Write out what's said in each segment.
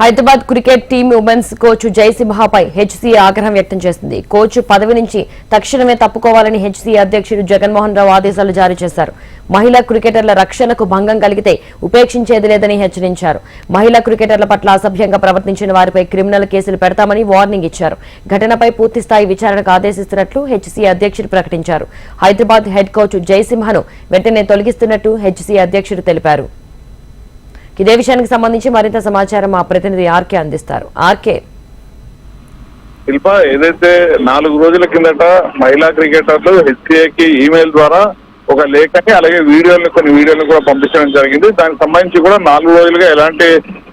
Hyderabad cricket team women's coach జయసింహపై HCA ఆగ్రహం వ్యక్తం చేసింది. కోచ్ పదవి నుంచి తక్షణమే తప్పుకోవాలని హెచ్సీఏ అధ్యక్షుడు జగన్మోహన్ రావు ఆదేశాలు జారీ చేశారు. మహిళా క్రికెటర్ల రక్షణకు భంగం కలిగితే ఉపేక్షించేది లేదని హెచ్చరించారు. మహిళా క్రికెటర్ల పట్ల అసభ్యంగా ప్రవర్తించిన వారిపై క్రిమినల్ కేసులు పెడతామని వార్నింగ్ ఇచ్చారు. ఘటనపై పూర్తిస్థాయి విచారణకు ఆదేశిస్తున్నట్లు హెచ్సీఏ అధ్యక్షుడు ప్రకటించారు. హైదరాబాద్ హెడ్ కోచ్ జయసింహను వెంటనే తొలగిస్తున్నట్టు హెచ్సీఏ అధ్యక్షుడు తెలిపారు. ఇదే విషయానికి సంబంధించి మరింత సమాచారం మా ప్రతినిధి ఆర్కే అందిస్తారు. ఆర్కే. శిల్ప ఏదైతే నాలుగు రోజుల కిందట మహిళా క్రికెటర్లు హెచ్సిఏకి ఈమెయిల్ ద్వారా ఒక లేఖని అలాగే వీడియోలు కొన్ని వీడియోలను కూడా పంపించడం జరిగింది. దానికి సంబంధించి కూడా నాలుగు రోజులుగా ఎలాంటి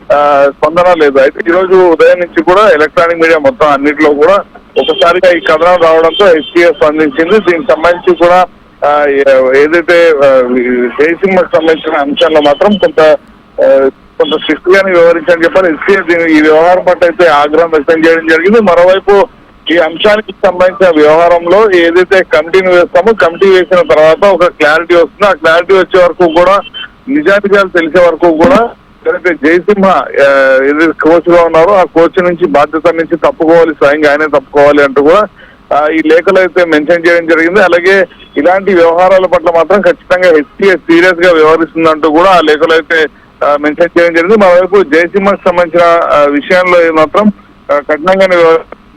ఆ, స్పందన లేదు. అయితే ఈ రోజు ఉదయం నుంచి కూడా ఎలక్ట్రానిక్ మీడియా మొత్తం అన్నింటిలో కూడా ఒకసారిగా ఈ కథనం రావడంతో హెచ్సిఏ స్పందించింది. దీనికి సంబంధించి కూడా ఏదైతే జయసింహకు సంబంధించిన అంశాల్లో మాత్రం కొంత కొంత స్ట్రిక్ట్ గానే వ్యవహరించాలని చెప్పారు ఎస్సీ ఈ వ్యవహారం పట్ల అయితే ఆగ్రహం వ్యక్తం చేయడం జరిగింది. మరోవైపు ఈ అంశానికి సంబంధించిన వ్యవహారంలో ఏదైతే కమిటీని వేస్తామో కమిటీ వేసిన తర్వాత ఒక క్లారిటీ వస్తుంది. ఆ క్లారిటీ వచ్చే వరకు కూడా నిజానిజాలు తెలిసే వరకు కూడా ఎవరైతే జయసింహ ఏదైతే కోచ్గా ఉన్నారో ఆ కోచ్ నుంచి బాధ్యత నుంచి తప్పుకోవాలి స్వయంగా ఆయనే తప్పుకోవాలి అంటూ కూడా ఈ లేఖలో అయితే మెన్షన్ చేయడం జరిగింది. అలాగే ఇలాంటి వ్యవహారాల పట్ల మాత్రం ఖచ్చితంగా హెచ్సిఏ సీరియస్గా వ్యవహరిస్తుందంటూ కూడా ఆ లేఖలో అయితే మెన్షన్ చేయడం జరిగింది. మరోవైపు జయసింహకు సంబంధించిన విషయంలో మాత్రం కఠినంగానే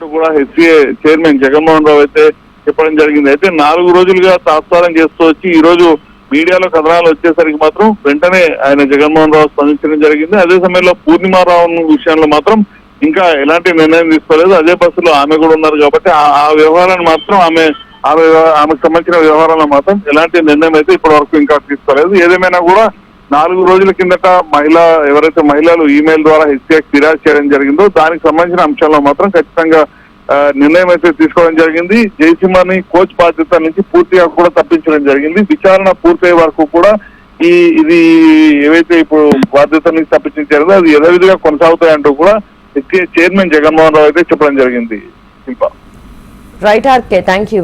కూడా హెచ్సిఏ చైర్మన్ జగన్మోహన్ రావు అయితే చెప్పడం జరిగింది. అయితే నాలుగు రోజులుగా తాత్సారం చేస్తూ వచ్చి ఈ రోజు మీడియాలో కథనాలు వచ్చేసరికి మాత్రం వెంటనే ఆయన జగన్మోహన్ రావు స్పందించడం జరిగింది. అదే సమయంలో పూర్ణిమారావు విషయంలో మాత్రం ఇంకా ఎలాంటి నిర్ణయం తీసుకోలేదు. అదే బస్సులో ఆమె కూడా ఉన్నారు కాబట్టి ఆ- వ్యవహారాన్ని మాత్రం ఆమె ఆమె ఆమెకు సంబంధించిన వ్యవహారంలో మాత్రం ఎలాంటి నిర్ణయం అయితే ఇప్పటి వరకు ఇంకా తీసుకోలేదు. ఏదేమైనా కూడా నాలుగు రోజుల కిందట మహిళ ఎవరైతే మహిళలు ఈమెయిల్ ద్వారా హెచ్సిఐకి ఫిర్యాదు చేయడం జరిగిందో దానికి సంబంధించిన అంశాల్లో మాత్రం ఖచ్చితంగా నిర్ణయం అయితే తీసుకోవడం జరిగింది. జయసింహని కోచ్ బాధ్యత నుంచి పూర్తిగా కూడా తప్పించడం జరిగింది. విచారణ పూర్తయ్యే వరకు కూడా ఈ ఇది ఏవైతే ఇప్పుడు బాధ్యత నుంచి తప్పించారో అది యథావిధిగా కొనసాగుతాయంటూ కూడా చైర్మన్ జగన్మోహన్ రావు అయితే చెప్పడం జరిగింది. Right RK. Thank you